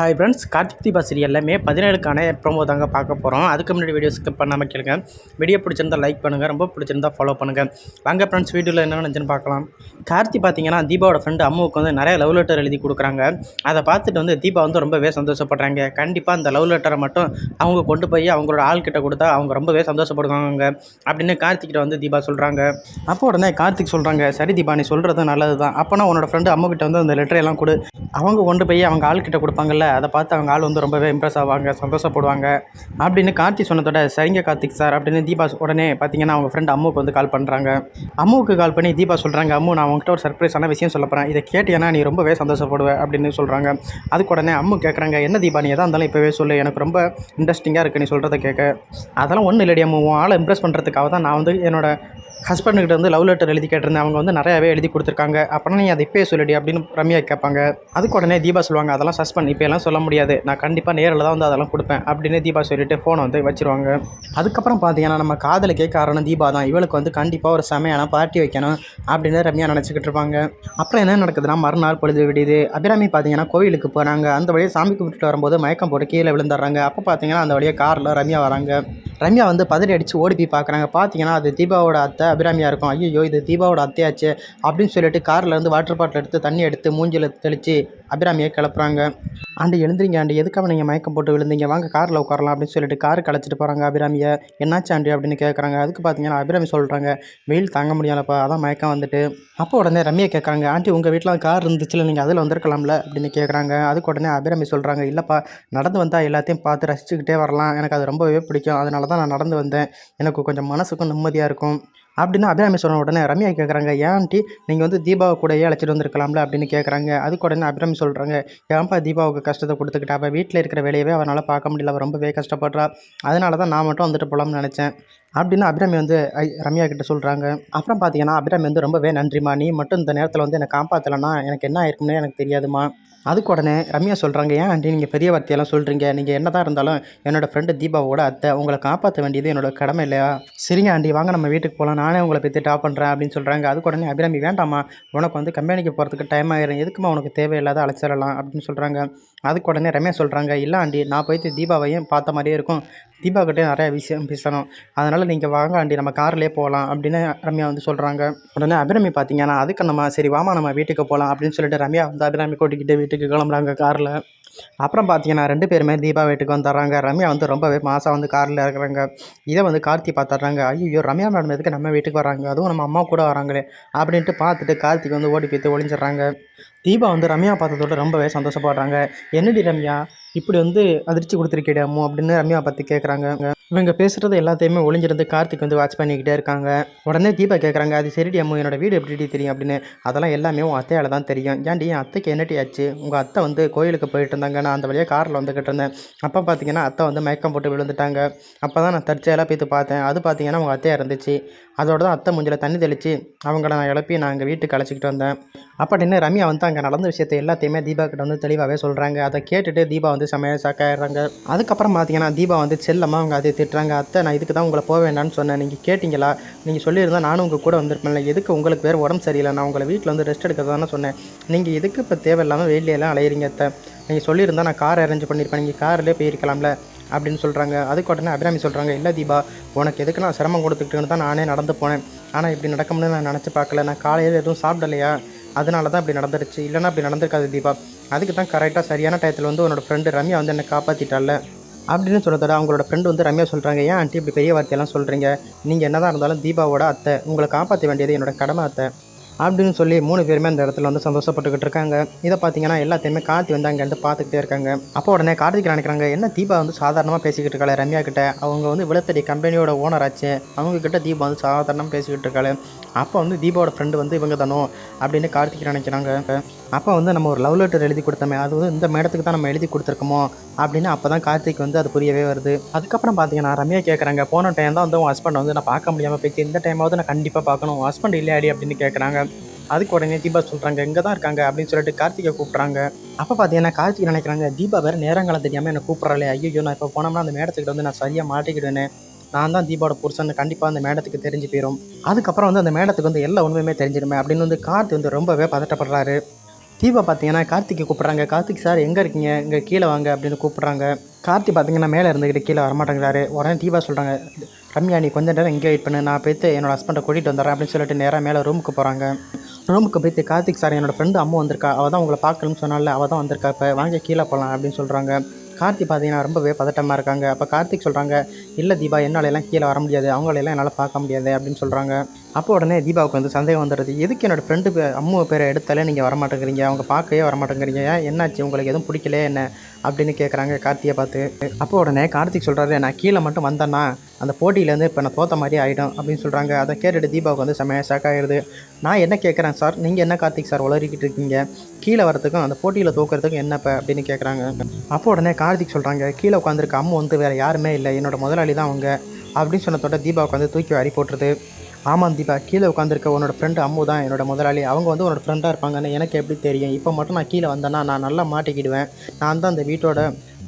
Hi friends Karthik Deepa சீரியலில் மே பதினேழுக்கான promo தாங்க பார்க்க போகிறோம் அதுக்கு முன்னாடி வீடியோ ஸ்கிப் பண்ணாமல் கேளுங்க. வீடியோ பிடிச்சிருந்தா லைக் பண்ணுங்கள் ரொம்ப பிடிச்சிருந்தா ஃபாலோ பண்ணுங்கள் வாங்க ஃப்ரெண்ட்ஸ் வீடியோவில் என்ன நினச்சுன்னு பார்க்கலாம். கார்த்தி பார்த்தீங்கன்னா தீபாவோட ஃப்ரெண்டு அம்மாவுக்கு வந்து நிறைய லவ் லெட்டர் எழுதி கொடுக்குறாங்க. அதை பார்த்துட்டு வந்து தீபா வந்து ரொம்பவே சந்தோஷப்படுறாங்க. கண்டிப்பாக அந்த லவ் லெட்டரை மட்டும் அவங்க கொண்டு போய் அவங்களோட ஆள்கிட்ட கொடுத்தா அவங்க ரொம்பவே சந்தோஷப்படுவாங்க அப்படின்னு கார்த்திக்கிட்ட வந்து தீபா சொல்கிறாங்க அப்போ உடனே கார்த்திக் சொல்கிறாங்க சரி தீபா நீ சொல்கிறது நல்லது தான் அப்போனா உன்னோட ஃப்ரெண்டு அம்மாக்கிட்ட வந்து அந்த லெட்டர் எல்லாம் கொடு. அவங்க கொண்டு போய் அவங்க ஆள்கிட்ட கொடுப்பாங்கல்ல அதை பார்த்து அவங்க ஆள் வந்து ரொம்பவே இம்ப்ரெஸ் ஆவாங்க சந்தோஷப்படுவாங்க. அப்படின்னு கார்த்தி சொன்னதோட சரிங்க கார்த்திக் சார் அப்படின்னு தீபா உடனே பார்த்தீங்கன்னா அவங்க ஃப்ரெண்ட் அம்முக்கு வந்து கால் பண்ணுறாங்க அம்முவுக்கு கால் பண்ணி தீபா சொல்கிறாங்க அம்மு நான் உங்ககிட்ட ஒரு சர்ப்ரைஸான விஷயம் சொல்ல போகிறேன் இதை கேட்டீங்கன்னா நீ ரொம்பவே சந்தோஷப்படுவேன் அப்படின்னு சொல்கிறாங்க அதுக்கு உடனே அம்மு கேட்குறாங்க என்ன தீபா நீ எதாக இருந்தாலும் இப்போவே சொல்லு. எனக்கு ரொம்ப இன்ட்ரெஸ்டிங்காக இருக்குது நீ சொல்கிறத கேட்க அதெல்லாம் ஒன்றும் இல்லடி அம்மு உன் ஆளை இம்ப்ரெஸ் பண்ணுறதுக்காக தான் நான் வந்து என்னோட ஹஸ்பண்டுக்கிட்ட வந்து லவ் லெட்டர் எழுதி கேட்டிருந்தேன். அவங்க வந்து நிறையாவே எழுதி கொடுத்துருக்காங்க. அப்படின்னா நீ அதை இப்போயே சொல்லிடி அப்படின்னு ரம்யா கேட்பாங்க. அதுக்கு உடனே தீபா சொல்லுவாங்க அதெல்லாம் சஸ்பெண்ட் இப்போ எல்லாம் சொல்ல முடியாது. நான் கண்டிப்பாக நேரில் தான் வந்து அதெல்லாம் கொடுப்பேன். அப்படின்னு தீபா சொல்லிட்டு ஃபோனை வந்து வச்சிருவாங்க. அதுக்கப்புறம் பார்த்தீங்கன்னா நம்ம காதலுக்கே காரணம் தீபா தான் இவளுக்கு வந்து கண்டிப்பாக ஒரு செமையான பார்ட்டி வைக்கணும் அப்படின்னு ரம்யா நினச்சிக்கிட்டு இருப்பாங்க. அப்புறம் என்ன நடக்குதுன்னா மறுநாள் பொழுது விடியுது. அபிராமி பார்த்தீங்கன்னா கோவிலுக்கு போகிறாங்க அந்த வழியை சாமி கும்பிட்டு வரும்போது மயக்கம் போட்டு கீழே விழுந்துடுறாங்க. அப்போ பார்த்தீங்கன்னா அந்த வழியாக காரில் ரம்யா வராங்க. ரம்யா வந்து பதறி அடித்து ஓடி போய் பார்க்குறாங்க பார்த்தீங்கன்னா அது தீபாவோட அத்தை அபிராமியாக இருக்கும். ஐயோ இது தீபாவோட அத்தையாச்சு அப்படின்னு சொல்லிட்டு காரில் இருந்து வாட்டர் பாட்டில் எடுத்து தண்ணி எடுத்து மூஞ்சில் தெளித்து அபிராமியை கிளப்புறாங்க. Aunty எழுந்திரிங்க aunty. எதுக்காக நீங்கள் மயக்கம் போட்டு விழுந்தீங்க? வாங்க காரில் உட்காரலாம் அப்படின்னு சொல்லிட்டு கார் கழச்சிட்டு போகிறாங்க அபிராமியை. என்னாச்சு ஆண்டி? அப்படின்னு கேட்குறாங்க அதுக்கு பார்த்தீங்கன்னா அபிராமி சொல்கிறாங்க வெயில் தாங்க முடியலப்பா. அதான் மயக்கம் வந்துட்டு. அப்போ உடனே ரம்யா கேட்குறாங்க ஆண்டி உங்கள் வீட்டில் கார் இருந்துச்சுல நீங்கள் அதில் வந்திருக்கலாம்ல? அப்படின்னு கேட்குறாங்க அதுக்கு உடனே அபிராமி சொல்கிறாங்க இல்லைப்பா நடந்து வந்தால் எல்லாத்தையும் பார்த்து ரசிச்சுக்கிட்டே வரலாம். எனக்கு அது ரொம்பவே பிடிக்கும். அதனால தான் நான் நடந்து வந்தேன். எனக்கு கொஞ்சம் மனசுக்கும் நிம்மதியாக இருக்கும். அப்படின்னு அபிராமி சொன்ன உடனே ரம்யா கேட்குறாங்க ஏன்ட்டி நீங்கள் வந்து தீபாவை கூடயே அழைச்சிட்டு வந்திருக்கலாம்ல? அப்படின்னு கேட்குறாங்க அதுக்கு உடனே அபிராமி சொல்கிறாங்க ஏன்ப்பா தீபாவுக்கு கஷ்டத்தை கொடுத்துக்கிட்டா? அவள் வீட்டில் இருக்கிற வேலையவே அவனால் பார்க்க முடியல. அவள் ரொம்பவே கஷ்டப்படுறா. அதனால தான் நான் மட்டும் வந்துட்டு போகலாம்னு நினச்சேன். அப்படின்னு அபிராமி வந்து ஐ ரம்யா கிட்ட சொல்கிறாங்க அப்புறம் பார்த்தீங்கன்னா அபிராமி வந்து ரொம்பவே நன்றிம்மா. நீ மட்டும் இந்த நேரத்தில் வந்து என்னை காப்பாற்றலைன்னா எனக்கு என்ன ஆயிருக்கும்னே எனக்கு தெரியாதுமா அதுக்கு உடனே ரம்யா சொல்கிறாங்க ஏன் ஆண்டி நீங்கள் பெரிய வார்த்தையெல்லாம் சொல்கிறீங்க நீங்கள் என்ன தான் இருந்தாலும் என்னோடய ஃப்ரெண்டு தீபாவோட அத்தை உங்களை காப்பாற்ற வேண்டியது என்னோட கடமை இல்லையா? சரிங்க ஆண்டி வாங்க நம்ம வீட்டுக்கு போகலாம் நானே உங்களை பற்றி டாப் பண்ணுறேன் அப்படின்னு சொல்கிறாங்க அதுக்கு உடனே அபிராமி வேண்டாமா உனக்கு வந்து கம்பெனிக்கு போகிறதுக்கு டைம் ஆயிரும். எதுக்குமா உனக்கு தேவையில்லாத அழைச்சிடலாம் அப்படின்னு சொல்கிறாங்க அதுக்கு உடனே ரம்யா சொல்கிறாங்க இல்லை ஆண்டி நான் போயிட்டு தீபாவையும் பார்த்த மாதிரியே இருக்கும். தீபா கிட்டே நிறையா விஷயம் பேசணும். அதனால் நீங்கள் வாங்க ஆண்டி நம்ம கார்லேயே போகலாம் அப்படின்னு ரம்யா வந்து சொல்கிறாங்க உடனே அபிராமி பார்த்தீங்கன்னா அதுக்கு நம்ம சரி வாமா நம்ம வீட்டுக்கு போகலாம் அப்படின்னு சொல்லிட்டு ரம்யா வந்து அபிராமி கூட்டிக்கிட்டு வீட்டுக்கு கிளம்புறாங்க காரில் அப்புறம் பார்த்தீங்கன்னா ரெண்டு பேருமே தீபா வீட்டுக்கு வந்துடுறாங்க. ரம்யா வந்து ரொம்பவே மாதம் வந்து காரில் இருக்கிறாங்க. இதை வந்து கார்த்தி பார்த்துட்றாங்க ஐயோ ரம்யா மேடம் எதுக்கு நம்ம வீட்டுக்கு வராங்க அதுவும் நம்ம அம்மா கூட வராங்களே அப்படின்ட்டு பார்த்துட்டு கார்த்திக் வந்து ஓடி போய்த்து ஒளிஞ்சிடுறாங்க தீபா வந்து ரம்யா பார்த்ததோட ரொம்பவே சந்தோஷப்படுறாங்க. என்னடி ரம்யா? இப்படி வந்து அதிர்ச்சி கொடுத்துருக்கேடாமோ அம்மு அப்படின்னு ரம்யா பார்த்து கேட்குறாங்க இவங்க பேசுகிறது எல்லாத்தையுமே ஒளிஞ்சிருந்து கார்த்திக் வந்து வாட்ச் பண்ணிக்கிட்டே இருக்காங்க. உடனே தீபா கேட்குறாங்க அது சரிடி அம்மு என்னோட வீடு எப்படி தெரியும்? அப்படின்னு. அதெல்லாம் எல்லாமே உன் அத்தையால் தான் தெரியும். ஏன்டி என் அத்தைக்கு என்னட்டி ஆச்சு? உங்கள் அத்தை வந்து கோயிலுக்கு போயிட்டு இருந்தாங்க. நான் அந்த வழியாக காரில் வந்துக்கிட்டு இருந்தேன். அப்போ பார்த்தீங்கன்னா அத்தை வந்து மயக்கம் போட்டு விழுந்துட்டாங்க. அப்போ தான் நான் தற்செயலாக போய்த்து பார்த்தேன். அது பார்த்தீங்கன்னா உங்கள் அத்தையாக இருந்துச்சு. அதோட தான் அத்தை முஞ்சில் தண்ணி தெளித்து அவங்கள நான் எழுப்பி நான் எங்கள் வீட்டுக்கு அழைச்சிக்கிட்டு வந்தேன். அப்படின்னு ரம்யா வந்து அங்கே நடந்த விஷயத்தை எல்லாத்தையுமே தீபா கிட்ட வந்து தெளிவாகவே சொல்கிறாங்க அதை கேட்டுட்டு தீபா வந்து செமையாக சாக்காயிடுறாங்க அதுக்கப்புறம் பார்த்தீங்கன்னா தீபா வந்து செல்லமாக அவங்க அதை திட்டுறாங்க. அத்தை நான் இதுக்கு தான் உங்களை போக வேண்டாம்னு சொன்னேன். நீங்கள் கேட்டிங்களா? நீங்கள் சொல்லியிருந்தால் நானும் உங்கள் கூட வந்திருப்பேன்ல எதுக்கு உங்களுக்கு வேறு உடம்பு சரியில்லை? நான் உங்களை வீட்டில் வந்து ரெஸ்ட் எடுக்க தானே சொன்னேன். நீங்கள் எதுக்கு இப்போ தேவையில்லாமல் வெளியெல்லாம் அலையிறீங்க அத்தை? நீங்கள் சொல்லியிருந்தால் நான் கார் அரேஞ்ச் பண்ணியிருப்பேன் நீங்கள் கார்லேயே போயிருக்கலாம்ல அப்படின்னு சொல்கிறாங்க அதுக்கு உடனே அபிராமி சொல்கிறாங்க இல்லை தீபா உனக்கு எதுக்கு நான் சிரமம் கொடுத்துக்கிட்டுன்னு தான் நானே நடந்து போனேன். ஆனால் இப்படி நடக்கும்னு நான் நினச்சி பார்க்கல. நான் காலையில் எதுவும் சாப்பிடலையா? அதனால தான் இப்படி நடந்துருச்சு. இல்லைன்னா அப்படி நடந்திருக்காது தீபா. அதுக்கு தான் கரெக்டாக சரியான டயத்தில் வந்து உன்னோட ஃப்ரெண்டு ரம்யா வந்து என்னை காப்பாற்றிட்டால அப்படின்னு சொல்கிறத அவங்களோட ஃப்ரெண்டு வந்து ரம்யா சொல்கிறாங்க ஏன் ஆண்டி இப்படி பெரிய வார்த்தையெல்லாம் சொல்கிறீங்க நீங்கள் என்ன தான் இருந்தாலும் தீபாவோட அத்தை உங்களை காப்பாற்ற வேண்டியது என்னோட கடமை அத்தை. அப்படின்னு சொல்லி மூணு பேருமே அந்த இடத்துல வந்து சந்தோஷப்பட்டுக்கிட்டு இருக்காங்க. இதை பார்த்தீங்கன்னா எல்லாத்தையுமே கார்த்தி வந்து அங்கேருந்து பார்த்துக்கிட்டே இருக்காங்க. அப்போ உடனே கார்த்திக் நினைக்கிறாங்க என்ன தீபா வந்து சாதாரணமாக பேசிக்கிட்டு இருக்காளே ரம்யா கிட்ட? அவங்க வந்து விளத்தடி கம்பெனியோட ஓனர் ஆச்சு. அவங்க கிட்ட தீபா வந்து சாதாரணமாக பேசிக்கிட்டு இருக்காளே. அப்போ வந்து தீபாவோட ஃப்ரெண்டு வந்து இவங்க தானோ அப்படின்னு கார்த்திக் நினைக்கிறாங்க. அப்போ வந்து நம்ம ஒரு லவ் லெட்டர் எழுதி கொடுத்தோமே அது வந்து இந்த மேடத்துக்கு தான் நம்ம எழுதி கொடுத்துருக்கோமோ அப்படின்னு அப்போ தான் கார்த்திக் வந்து அது புரியவே வருது. அதுக்கப்புறம் பார்த்தீங்கன்னா ரம்யா கேட்குறாங்க போன டைம் தான் வந்து உன் ஹஸ்பண்ட் வந்து நான் பார்க்க முடியாமல் போயிட்டு இந்த டைமாவது நான் கண்டிப்பாக பார்க்கணும். உன் ஹஸ்பண்ட் இல்லையாடி அப்படின்னு கேட்குறாங்க அதுக்கு உடனே தீபா சொல்கிறாங்க இங்கே தான் இருக்காங்க அப்படின்னு சொல்லிட்டு கார்த்திகை கூப்பிட்றாங்க. அப்போ பார்த்தீங்கன்னா கார்த்திகை நினைக்கிறாங்க தீபா வேறு நேரங்காலம் தெரியாமல் என்னை கூப்பிட்றாளே. ஐயோ நான் இப்போ போனோம்னா அந்த மேடத்துக்கிட்ட வந்து நான் சரியாக மாட்டிக்கிடுவேன். நான் தான் தீபாவோட புருஷன் கண்டிப்பாக அந்த மேடத்துக்கு தெரிஞ்சு போயிடும் அதுக்கப்புறம் வந்து அந்த மேடத்துக்கு வந்து எல்லா உண்மையுமே தெரிஞ்சிடுமே அப்படின்னு வந்து கார்த்தி வந்து ரொம்பவே பதட்டப்படுறாரு. தீபா பார்த்தீங்கன்னா கார்த்திகை கூப்பிட்றாங்க. கார்த்திக் சார் எங்கே இருக்கீங்க? இங்கே கீழே வாங்க அப்படின்னு கூப்பிட்றாங்க. கார்த்தி பார்த்தீங்கன்னா மேலே இருந்துக்கிட்டு கீழே வரமாட்டேங்கிறாரு. உடனே தீபா சொல்கிறாங்க ரம்யா நீ கொஞ்ச நேரம் இங்கே வெயிட் பண்ணு. நான் போய்த்து என்னோட ஹஸ்பண்டை கூட்டிகிட்டு வந்துடுறேன் அப்படின்னு சொல்லிட்டு நேராக மேலே ரூமுக்கு போகிறாங்க ரூமுக்கு போய்த்து கார்த்திக் சார் என்னோட ஃப்ரெண்டு அம்மா வந்திருக்கா. அவள் தான் உங்களை பார்க்கணும்னு சொன்னால அவள் தான் வந்திருக்கா. இப்போ வாங்க கீழே போகலாம் அப்படின்னு சொல்கிறாங்க கார்த்தி பார்த்தீங்கன்னா ரொம்பவே பதட்டமாக இருக்காங்க. அப்போ கார்த்திக் சொல்கிறாங்க இல்லை தீபா என்னால எல்லாம் கீழே வர முடியாது. அவங்களெல்லாம் என்னால் பார்க்க முடியாது அப்படின்னு சொல்கிறாங்க அப்போ உடனே தீபாவுக்கு வந்து சந்தேகம் வந்துடுது. எதுக்கு என்னோடய ஃப்ரெண்டு அம்மு பேரை எடுத்தாலே நீங்கள் வர மாட்டேங்கிறீங்க அவங்க பார்க்கவே வர மாட்டேங்கிறீங்க என்னாச்சு? உங்களுக்கு எதுவும் பிடிக்கல என்ன? அப்படின்னு கேட்குறாங்க கார்த்தியை பார்த்து. அப்போ உடனே கார்த்திக் சொல்கிறாரு நான் கீழே மட்டும் வந்தேன்னா அந்த போட்டியிலேருந்து இப்போ நான் தோத்த மாதிரி ஆகிடும் அப்படின்னு சொல்கிறாங்க அதை கேட்டுட்டு தீபாவுக்கு வந்து செம்மையாக ஷாக் ஆகிடுது நான் என்ன கேட்குறேன் சார்? நீங்கள் என்ன கார்த்திக் சார் உளறிக்கிட்டு இருக்கீங்க? கீழே வரத்துக்கும் அந்த போட்டியில் தோக்கிறதுக்கும் என்னப்ப அப்படின்னு கேட்குறாங்க அப்போ உடனே கார்த்திக் சொல்கிறாங்க கீழே உட்காந்துருக்க அம்மு வந்து வேறு யாருமே இல்லை. என்னோட முதலாளி தான் அவங்க அப்படின்னு சொன்னதோட தீபா உட்காந்து தூக்கி வாரி போட்டுருது. ஆமாம் தீபா கீழே உட்காந்துருக்க உன்னோட ஃப்ரெண்டு அம்மு தான் என்னோட முதலாளி. அவங்க வந்து உன்னோட ஃப்ரெண்டாக இருப்பாங்கன்னு எனக்கு எப்படி தெரியும்? இப்போ மட்டும் நான் கீழே வந்தேன்னா நான் நல்லா மாட்டிக்கிடுவேன். நான் தான் அந்த வீட்டோட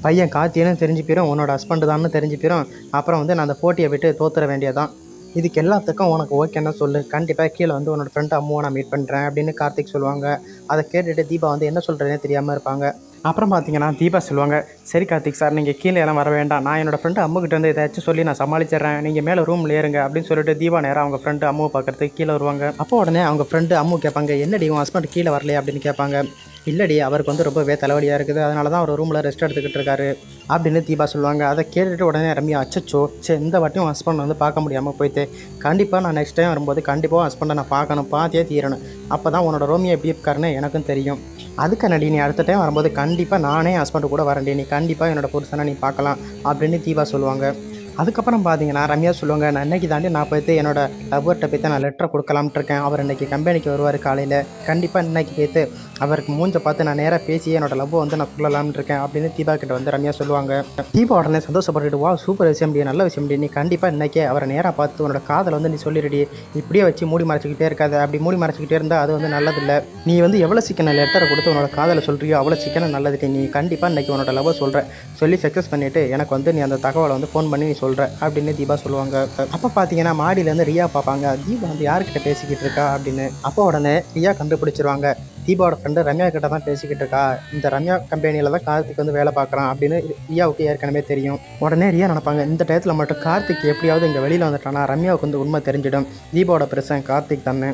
பையன் காத்தியன்னு தெரிஞ்சு போயிடும் உன்னோட ஹஸ்பண்டு தான்னு தெரிஞ்சு போயிடும் அப்புறம் வந்து நான் அந்த போட்டியை விட்டு தோத்துற வேண்டியதான் இதுக்கு எல்லாத்துக்கும் உனக்கு ஓகேன்னா சொல்லு. கண்டிப்பாக கீழே வந்து உன்னோட ஃப்ரெண்டு அம்மாவை நான் மீட் பண்ணுறேன் அப்படின்னு கார்த்திக் சொல்லுவாங்க. அதை கேட்டுட்டு தீபா வந்து என்ன சொல்கிறேனே தெரியாமல் இருப்பாங்க. அப்புறம் பார்த்தீங்கன்னா தீபா சொல்லுவாங்க சரி கார்த்திக் சார் நீங்கள் கீழே எல்லாம் வர வேண்டாம். நான் என்னோடய ஃப்ரெண்டு அம்முக்கிட்ட இருந்து ஏதாச்சும் சொல்லி நான் சமாளிச்சிடுறேன். நீங்கள் மேலே ரூமில் ஏறுங்க அப்படின்னு சொல்லிட்டு தீபா நேரம் அவங்க ஃப்ரெண்டு அம்முவை பார்க்குறதுக்கு கீழே வருவாங்க. அப்போ உடனே அவங்க ஃப்ரெண்டு அம்மு கேட்பாங்க என்னடி உன் ஹஸ்பண்ட் கீழே வரலையே? அப்படின்னு கேட்பாங்க. இல்லடி அவருக்கு வந்து ரொம்பவே தலைவலியாக இருக்குது. அதனால தான் அவர் ரூமில் ரெஸ்ட் எடுத்துக்கிட்டு இருக்காரு அப்படின்னு தீபா சொல்லுவாங்க. அதை கேட்டுட்டு உடனே ரம்யா அச்சச்சோ சரி இந்த வாட்டியும் ஹஸ்பண்ட் வந்து பார்க்க முடியாமல் போயிட்டு. கண்டிப்பாக நான் நெக்ஸ்ட் டைம் வரும்போது கண்டிப்பாக ஹஸ்பண்டை நான் பார்க்கணும் பார்த்தே தீரணும். அப்போ தான் உன்னோட ரோமியோ எப்படி இருக்காருன்னு எனக்கும் தெரியும். அதுக்கு நடி நீ அடுத்த டைம் வரும்போது கண்டிப்பாக நானே ஹஸ்பண்டு கூட வரேன்டி. நீ கண்டிப்பாக என்னோட புருஷனை நீ பார்க்கலாம் அப்படின்னு தீபா சொல்லுவாங்க. அதுக்கப்புறம் பார்த்தீங்கன்னா ரம்யா சொல்லுவாங்க நான் இன்றைக்கி தாண்டி நான் போய்த்து என்னோடய லவ்வர்கிட்ட போய்த்து நான் லெட்டர் கொடுக்கலாம்ட்டு இருக்கேன். அவர் இன்றைக்கி கம்பெனிக்கு வருவார் காலையில். கண்டிப்பாக இன்றைக்கி போய்த்து அவருக்கு மூஞ்ச பார்த்து நான் நேராக பேசி என்னோட லவ் வந்து நான் சொல்லலாம்னு இருக்கேன் அப்படின்னு தீபா கிட்ட வந்து ரம்யா சொல்லுவாங்க. தீபா உடனே சந்தோஷப்பட்டுட்டு வா சூப்பர் விஷயம் டி நல்ல விஷயம் டி. நீ கண்டிப்பாக இன்றைக்கே அவரை நேராக பார்த்து உன்னோட காதலை வந்து நீ சொல்லிடுடி இப்படியே வச்சு மூடி மறைச்சிக்கிட்டே இருக்காது. அப்படி மூடி மறைச்சிக்கிட்டே இருந்தால் அது வந்து நல்லதில்லை. நீ வந்து எவ்வளோ சீக்கிரம் லெட்டரை கொடுத்து உன்னோட காதலை சொல்கிறியோ அவ்வளோ சீக்கிரம் நல்லது நீ கண்டிப்பாக இன்றைக்கி உன்னோட லவ்வை சொல்கிற சொல்லி சக்ஸஸ் பண்ணிவிட்டு எனக்கு வந்து நீ அந்த தகவலை வந்து ஃபோன் பண்ணி நீ சொல்கிறேன் அப்படின்னு தீபா சொல்லுவாங்க. அப்போ பார்த்தீங்கன்னா மாடியிலேருந்து ரியா பார்ப்பாங்க. தீபா வந்து யார்கிட்ட பேசிக்கிட்டு இருக்கா அப்படின்னு. அப்போ உடனே ரியா கண்டுபிடிச்சிருவாங்க. தீபாவோட ஃப்ரெண்டு ரம்யா கிட்ட தான் பேசிக்கிட்டு இருக்கா. இந்த ரம்யா கம்பெனியில் தான் கார்த்திக் வந்து வேலை பார்க்குறான் அப்படின்னு ரியாவுக்கு ஏற்கனவே தெரியும். உடனே ரியா நினைப்பாங்க இந்த டயத்தில் மட்டும் கார்த்திக் எப்படியாவது இங்கே வெளியில் வந்துட்டானா ரம்யாவுக்கு வந்து உண்மை தெரிஞ்சிடும். தீபாவோட பிரசன் கார்த்திக் தானே.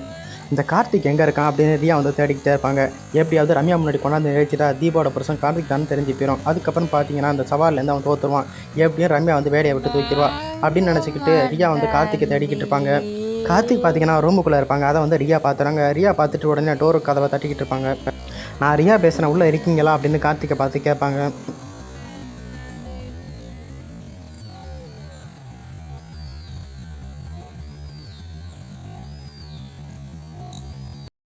இந்த கார்த்திக் எங்கே இருக்கான் அப்படின்னு ரியா வந்து தேடிக்கிட்டே இருப்பாங்க. எப்படியாவது ரம்யா முன்னாடி கொண்டாந்து நிறுத்திட்டா தீபாவோட புருஷன் கார்த்திக் தான் தெரிஞ்சு போயிடும் அதுக்கப்புறம் பார்த்தீங்கன்னா அந்த சவால்லேருந்து அவன் தோற்றுருவான் எப்படியும் ரம்யா வந்து வேலையை விட்டு தூக்கிடுவா அப்படின்னு நினச்சிக்கிட்டு ரியா வந்து கார்த்திக்கை தேடிக்கிட்டு இருப்பாங்க. கார்த்திக் பார்த்தீங்கன்னா ரூமுக்குள்ளே இருப்பாங்க. அதை வந்து ரியா பார்த்துறாங்க ரியா பார்த்துட்டு உடனே டோரு கதவை தட்டிக்கிட்டு இருப்பாங்க. நான் ரியா பேசுகிறேன் உள்ளே இருக்கீங்களா அப்படின்னு கார்த்திகை பார்த்து கேட்பாங்க.